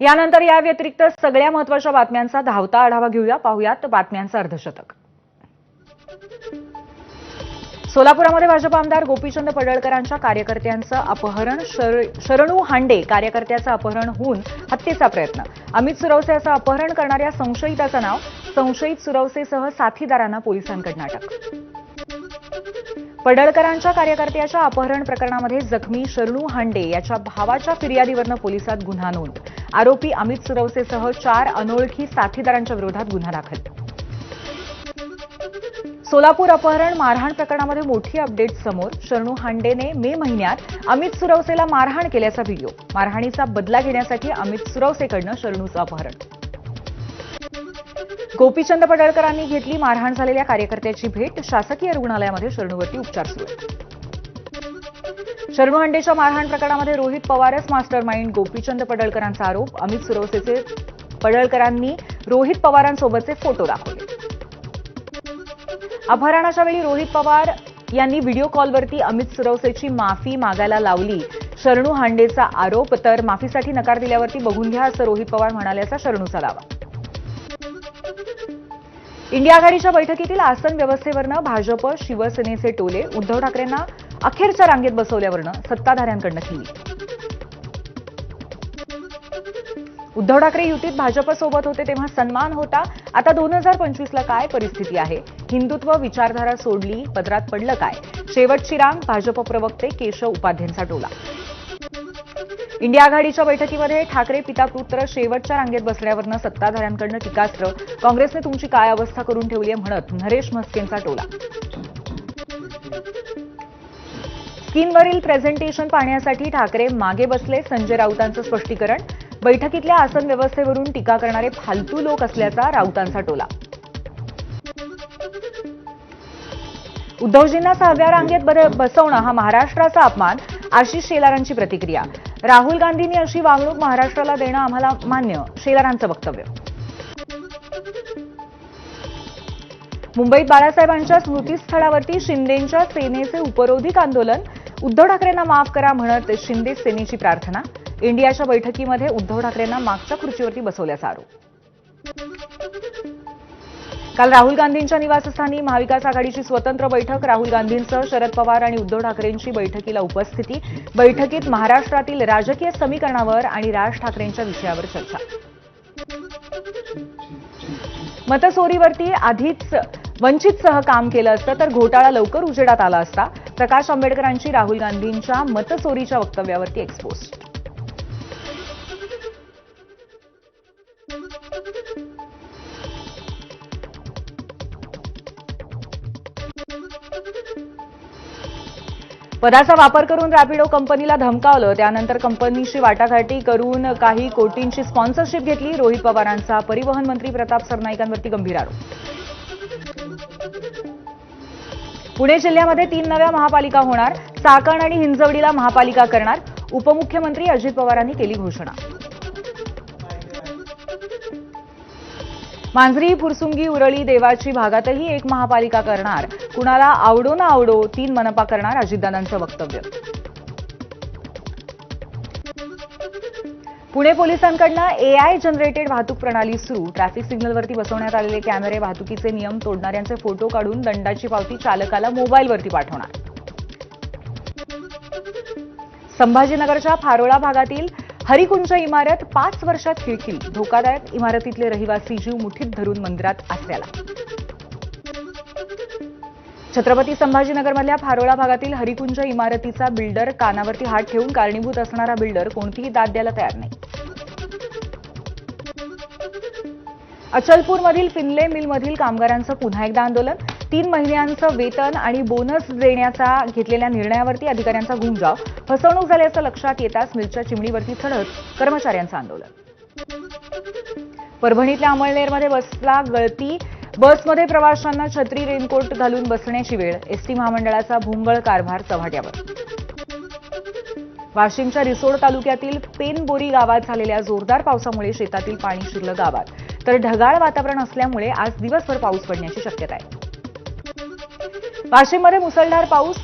यानंतर या व्यतिरिक्त सगळ्या महत्त्वाच्या बातम्यांचा धावता आढावा घेऊया. पाहुयात बातम्यांचं अर्धशतक. सोलापुरामध्ये भाजप आमदार गोपीचंद पडळकरांच्या कार्यकर्त्यांचं अपहरण शर- शरणू हांडे कार्यकर्त्याचं अपहरण होऊन हत्येचा प्रयत्न. अमित सुरवसे अपहरण करणाऱ्या संशयिताचं नाव संशयित सुरवसेसह साथीदारांना पोलिसांकडून अटक. पडळकरांच्या कार्यकर्त्याच्या अपहरण प्रकरणामध्ये जखमी शरणू हांडे याच्या भावाच्या फिर्यादीवरनं पोलिसात गुन्हा नोंद. आरोपी अमित सुरवसेसह चार अनोळखी साथीदारांच्या विरोधात गुन्हा दाखल. सोलापूर अपहरण मारहाण प्रकरणामध्ये मोठी अपडेट समोर शरणू हांडेने मे महिन्यात अमित सुरवसेला मारहाण केल्याचा व्हिडिओ. मारहाणीचा बदला घेण्यासाठी अमित सुरवसेकडनं शरणूचं अपहरण. गोपीचंद पडळकरांनी घेतली मारहाण झालेल्या कार्यकर्त्याची भेट शासकीय रुग्णालयामध्ये शरणूवरती उपचार सुरू. आहेत शरणू हांडेच्या मारहाण प्रकरणामध्ये रोहित पवारच मास्टर माइंड गोपीचंद पडळकरांचा आरोप. अमित सुरवसेचे पडळकरांनी रोहित पवारांसोबतचे फोटो दाखवले. अपहरणाच्या वेळी रोहित पवार यांनी व्हिडिओ कॉलवरती अमित सुरवसेची माफी मागायला लावली. शरणू हांडेचा आरोप तर माफीसाठी नकार दिल्यावरती बघून घ्या असं रोहित पवार म्हणाल्याचा शरणूचा दावा. इंडिया आघाडीच्या बैठकीतील आसन व्यवस्थेवरनं भाजप शिवसेनेचे टोले उद्धव ठाकरेंना अखेरच्या रांगेत बसवल्यावरनं सत्ताधाऱ्यांकडनं खिल्ली उद्धव ठाकरे युतीत भाजपसोबत होते तेव्हा सन्मान होता. आता दोन हजार पंचवीसला काय परिस्थिती आहे? हिंदुत्व विचारधारा सोडली पदरात पडलं काय? शेवटची रांग भाजप प्रवक्ते केशव उपाध्यांचा टोला. इंडिया आघाडीच्या बैठकीमध्ये ठाकरे पिता पुत्र शेवटच्या रांगेत बसल्यावरनं सत्ताधाऱ्यांकडनं टीकास्त्र. काँग्रेसने तुमची काय अवस्था करून ठेवली आहे म्हणत नरेश म्हस्केंचा टोला. स्किनवरील प्रेझेंटेशन पाहण्यासाठी ठाकरे मागे बसले संजय राऊतांचं स्पष्टीकरण. बैठकीतल्या आसन व्यवस्थेवरून टीका करणारे फालतू लोक असल्याचा राऊतांचा टोला. उद्धवजींना सहाव्या रांगेत बसवणं हा महाराष्ट्राचा अपमान आशिष शेलारांची प्रतिक्रिया. राहुल गांधींनी अशी वागणूक महाराष्ट्राला देणं आम्हाला मान्य. शेलारांचं वक्तव्य. मुंबईत बाळासाहेबांच्या स्मृतीस्थळावरती शिंदेंच्या सेनेचे उपरोधिक आंदोलन. उद्धव ठाकरेंना माफ करा म्हणत शिंदे सेनेची प्रार्थना. इंडियाच्या बैठकीमध्ये उद्धव ठाकरेंना मागच्या खुर्चीवरती बसवल्याचा आरोप. काल राहुल गांधींच्या निवासस्थानी महाविकास आघाडीची स्वतंत्र बैठक राहुल गांधींसह शरद पवार आणि उद्धव ठाकरेंची बैठकीला उपस्थिती बैठकीत महाराष्ट्रातील राजकीय समीकरणावर आणि राज ठाकरेंच्या विषयावर चर्चा. मतचोरीवरती आधीच वंचितसह काम केलं असतं तर घोटाळा लवकर उजेडात आला असता प्रकाश आंबेडकरांची राहुल गांधींच्या मतचोरीच्या वक्तव्यावरती एक्सपोस्ट पदाचा वापर करून रॅपिडो कंपनीला धमकावलं. त्यानंतर कंपनीशी वाटाघाटी करून काही कोटींची स्पॉन्सरशिप घेतली. रोहित पवारांचा परिवहन मंत्री प्रताप सरनाईकांवरती गंभीर आरोप. पुणे जिल्ह्यामध्ये तीन नव्या महापालिका होणार. चाकण आणि हिंजवडीला महापालिका करणार. उपमुख्यमंत्री अजित पवारांनी केली घोषणा. मांजरी फुरसुंगी उरळी देवाची भागातही एक महापालिका करणार. कुणाला आवडो ना आवडो तीन मनपा करणार अजितदादांचं वक्तव्य. पुणे पोलिसांकडनं एआय जनरेटेड वाहतूक प्रणाली सुरू. ट्रॅफिक सिग्नलवरती बसवण्यात आलेले कॅमेरे वाहतुकीचे नियम तोडणाऱ्यांचे फोटो काढून दंडाची पावती चालकाला मोबाईलवरती पाठवणार. संभाजीनगरच्या फारोळा भागातील हरिकुंज इमारत पाच वर्षात खिळखिली. धोकादायक इमारतीतले रहिवासी जीव मुठीत धरून मंदिरात आसऱ्याला. छत्रपती संभाजीनगरमधल्या फारोळा भागातील हरिकुंज इमारतीचा बिल्डर कानावरती हात ठेवून कारणीभूत असणारा बिल्डर कोणतीही दाद द्यायला तयार नाही. अचलपूरमधील फिनले मिलमधील कामगारांचं पुन्हा एकदा आंदोलन. तीन महिन्यांचं वेतन आणि बोनस देण्याचा घेतलेल्या निर्णयावरती अधिकाऱ्यांचा घुमजाव फसवणूक झाल्याचं लक्षात येताच मिलच्या चिमणीवरती चढत कर्मचाऱ्यांचं आंदोलन. परभणीतल्या अमळनेरमध्ये बसला गळती बसमध्ये प्रवाशांना छत्री रेनकोट घालून बसण्याची वेळ. एसटी महामंडळाचा भोंगळ कारभार चव्हाट्यावर. वाशिमच्या रिसोड तालुक्यातील पेनबोरी गावात झालेल्या जोरदार पावसामुळे शेतातील पाणी शिरलं गावात. तर ढगाळ वातावरण असल्यामुळे आज दिवसभर पाऊस पडण्याची शक्यता आहे. वाशिममध्ये मुसळधार पाऊस.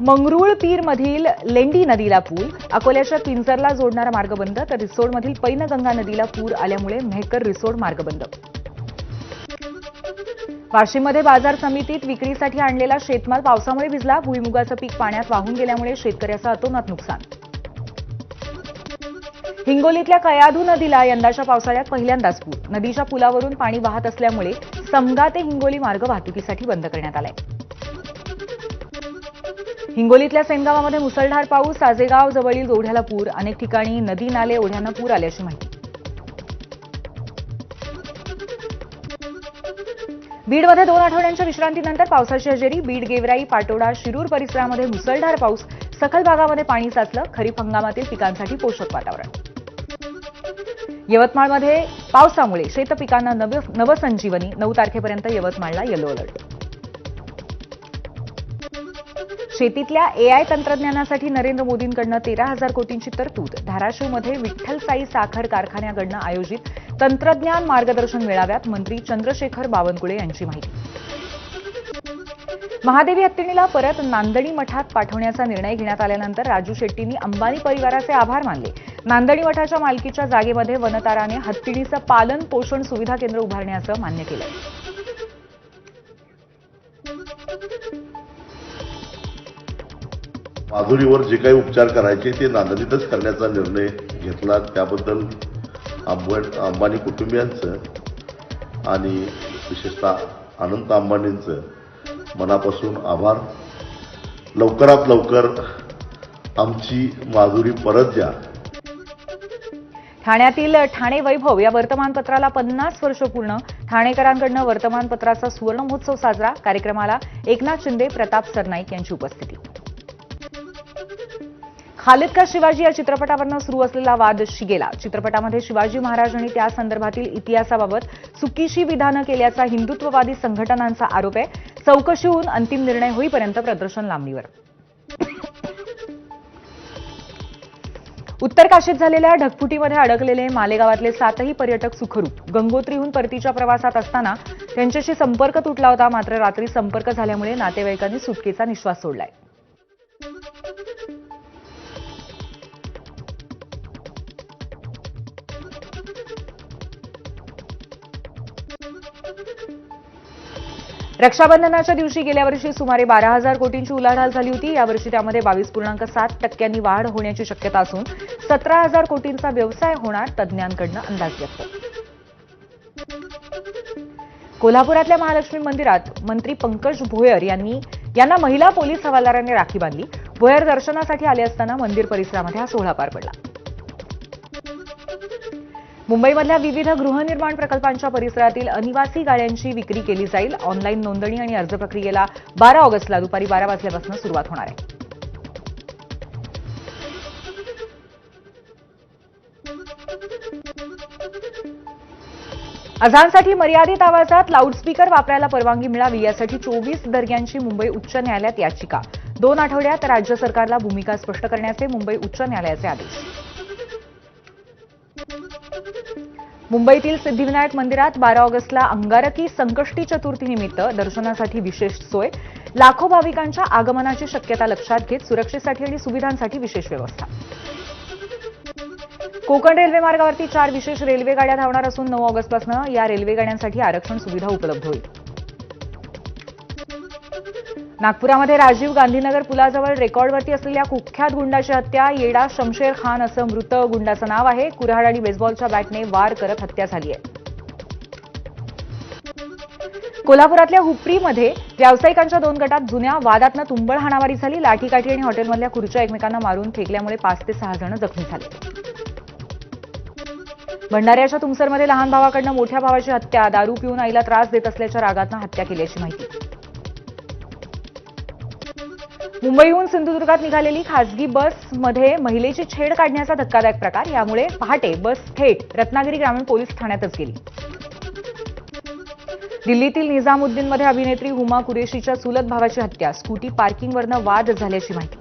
मंगरुळपीरमधील मधील लेंडी नदीला पूर. अकोल्याच्या पिंजरला जोडणारा मार्ग बंद. तर रिसोडमधील पैनगंगा नदीला पूर आल्यामुळे मेहकर रिसोड मार्ग बंद. वाशिममध्ये बाजार समितीत विक्रीसाठी आणलेला शेतमाल पावसामुळे भिजला. भुईमुगाचं पीक पाण्यात वाहून गेल्यामुळे शेतकऱ्याचं अतोनात नुकसान. हिंगोलीतल्या कयाधू नदीला यंदाच्या पावसाळ्यात पहिल्यांदाच पूर. नदीच्या पुलावरून पाणी वाहत असल्यामुळे समगा ते हिंगोली मार्ग वाहतुकीसाठी बंद करण्यात आलाय. हिंगोलीतल्या सेनगावामध्ये मुसळधार पाऊस साजेगाव जवळील ओढ्याला पूर. अनेक ठिकाणी नदी नाले ओढ्यांना पूर आल्याची माहिती. बीडमध्ये दोन आठवड्यांच्या विश्रांतीनंतर पावसाची हजेरी बीड गेवराई पाटोडा शिरूर परिसरामध्ये मुसळधार पाऊस सखल भागामध्ये पाणी साचलं खरीप हंगामातील पिकांसाठी पोषक वातावरण. यवतमाळमध्ये पावसामुळे शेतपिकांना नव- नवसंजीवनी नऊ तारखेपर्यंत यवतमाळला येलो अलर्ट शेतीतल्या एआय तंत्रज्ञानासाठी नरेंद्र मोदींकडनं तेरा हजार कोटींची तरतूद धाराशिवमध्ये विठ्ठल साई साखर कारखान्याकडनं आयोजित तंत्रज्ञान मार्गदर्शन मेळाव्यात मंत्री चंद्रशेखर बावनकुळे यांची माहिती. महादेवी हत्तीणीला परत नांदणी मठात पाठवण्याचा निर्णय घेण्यात आल्यानंतर राजू शेट्टींनी अंबानी परिवाराचे आभार मानले. नांदणी मठाच्या मालकीच्या जागेमध्ये वनताराने हत्तीणीचं पालन पोषण सुविधा केंद्र उभारण्याचं मान्य केलं. माधुरीवर जे काही उपचार करायचे ते नांदणीतच करण्याचा निर्णय घेतला. त्याबद्दल अंब अंबानी कुटुंबियांचं आणि विशेषतः अनंत अंबानींचं मनापासून आभार. लवकरात लवकर आमची माधुरी परत द्या. ठाण्यातील ठाणे वैभव या वर्तमानपत्राला पन्नास वर्ष पूर्ण. ठाणेकरांकडनं वर्तमानपत्राचा सुवर्ण महोत्सव साजरा. कार्यक्रमाला एकनाथ शिंदे प्रताप सरनाईक यांची उपस्थिती. खालिद का शिवाजी या चित्रपटावरनं सुरू असलेला वाद शिगेला. चित्रपटामध्ये शिवाजी महाराज आणि त्या संदर्भातील इतिहासाबाबत चुकीशी विधानं केल्याचा हिंदुत्ववादी संघटनांचा आरोप आहे. चौकशी होऊन अंतिम निर्णय होईपर्यंत प्रदर्शन लांबणीवर. उत्तर काशीत झालेल्या ढगफुटीमध्ये अडकलेले मालेगावातले सातही पर्यटक सुखरूप. गंगोत्रीहून परतीच्या प्रवासात असताना त्यांच्याशी संपर्क तुटला होता मात्र रात्री संपर्क झाल्यामुळे नातेवाईकांनी सुटकेचा निश्वास सोडलाय. रक्षाबंधनाच्या दिवशी गेल्या वर्षी सुमारे बारा हजार कोटींची उलाढाल झाली होती. यावर्षी त्यामध्ये बावीस पूर्णांक सात टक्क्यांनी वाढ होण्याची शक्यता असून सतरा हजार कोटींचा व्यवसाय होणार तज्ज्ञांकडनं अंदाज व्यक्त. कोल्हापुरातल्या महालक्ष्मी मंदिरात मंत्री पंकज भोयर यांनी यांना महिला पोलीस हवालदारांनी राखी बांधली. भोयर दर्शनासाठी आले असताना मंदिर परिसरामध्ये हा सोहळा पार पडला. मुंबईमधल्या विविध गृहनिर्माण प्रकल्पांच्या परिसरातील अनिवासी गाड्यांची विक्री केली जाईल. ऑनलाईन नोंदणी आणि अर्ज प्रक्रियेला बारा ऑगस्टला दुपारी बारा वाजल्यापासून सुरुवात होणार आहे. अझानसाठी मर्यादित आवाजात लाऊडस्पीकर वापरायला परवानगी मिळावी यासाठी चोवीस दर्ग्यांची मुंबई उच्च न्यायालयात याचिका. दोन आठवड्यात राज्य सरकारला भूमिका स्पष्ट करण्याचे मुंबई उच्च न्यायालयाचे आदेश. मुंबईतील सिद्धिविनायक मंदिरात बारा ऑगस्टला अंगारकी संकष्टी चतुर्थीनिमित्त दर्शनासाठी विशेष सोय. लाखो भाविकांच्या आगमनाची शक्यता लक्षात घेत सुरक्षेसाठी आणि सुविधांसाठी विशेष व्यवस्था. कोकण रेल्वे मार्गावरती चार विशेष रेल्वे गाड्या धावणार असून नऊ ऑगस्टपासून या रेल्वे गाड्यांसाठी आरक्षण सुविधा उपलब्ध होईल. नागपुरामध्ये राजीव गांधीनगर पुलाजवळ रेकॉर्डवरती असलेल्या कुख्यात गुंडाची हत्या येडा शमशेर खान असं मृत गुंडाचं नाव आहे. कुऱ्हाड आणि बेसबॉलच्या बॅटने वार करत हत्या झाली आहे कोल्हापुरातल्या हुपरीमध्ये व्यावसायिकांच्या दोन गटात जुन्या वादातनं तुंबळ हाणामारी झाली. लाठीकाठी आणि हॉटेलमधल्या खुर्च्या एकमेकांना मारून फेकल्यामुळे पाच ते सहा जण जखमी झाले. भंडाऱ्याच्या तुमसरमध्ये लहान भावाकडनं मोठ्या भावाची हत्या. दारू पिऊन आईला त्रास देत असल्याच्या रागातनं हत्या केल्याची माहिती. मुंबईहून सिंधुदुर्गात निघालेली खासगी बसमध्ये महिलेची छेड काढण्याचा धक्कादायक प्रकार. यामुळे पहाटे बस थेट रत्नागिरी ग्रामीण पोलीस ठाण्यातच गेली. दिल्लीतील निजामुद्दीनमध्ये अभिनेत्री हुमा कुरेशीच्या चुलत भावाची हत्या. स्कूटी पार्किंगवरनं वाद झाल्याची माहिती.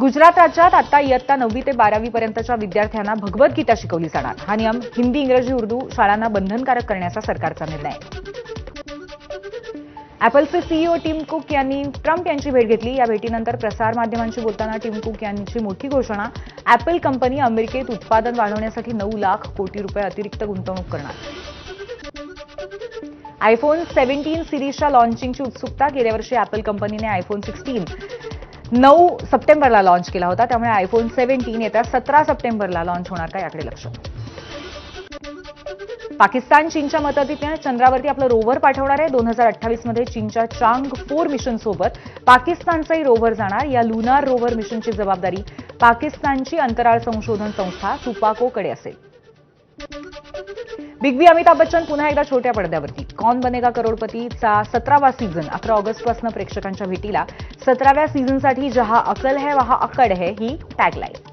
गुजरात राज्यात आता इयत्ता नववी ते बारावी पर्यंतच्या विद्यार्थ्यांना भगवद्गीता शिकवली जाणार. हा नियम हिंदी इंग्रजी उर्दू शाळांना बंधनकारक करण्याचा सरकारचा निर्णय. ॲपलचे सीईओ टीम कुक यांनी ट्रम्प यांची भेट घेतली. या भेटीनंतर प्रसारमाध्यमांशी बोलताना टीम कुक यांची मोठी घोषणा ऍपल कंपनी अमेरिकेत उत्पादन वाढवण्यासाठी नऊ लाख कोटी रुपये अतिरिक्त गुंतवणूक करणार. आयफोन सेव्हन्टीन सिरीजच्या लॉन्चिंगची उत्सुकता गेल्या वर्षी ॲपल कंपनीने आयफोन सिक्स्टीन नऊ सप्टेंबरला लॉन्च केला होता. त्यामुळे आयफोन सेव्हन्टीन येत्या सतरा सप्टेंबरला लॉन्च होणार का याकडे लक्ष. पाकिस्तान चीनच्या मदतीने चंद्रावरती आपलं रोव्हर पाठवणार आहे. दोन हजार अठ्ठावीसमध्ये चीनच्या चांग फोर मिशन सोबत पाकिस्तानचाही रोव्हर जाणार. या लुनार रोव्हर मिशनची जबाबदारी पाकिस्तानची अंतराळ संशोधन संस्था सुपाकोकडे असेल. बिग बी अमिताभ बच्चन पुन्हा एकदा छोट्या पडद्यावरती. कौन बनेगा करोडपतीचा सतरावा सीझन अकरा ऑगस्टपासून प्रेक्षकांच्या भेटीला सतराव्या सीझनसाठी जहा अकल है वहा अकड है ही टॅगलाईन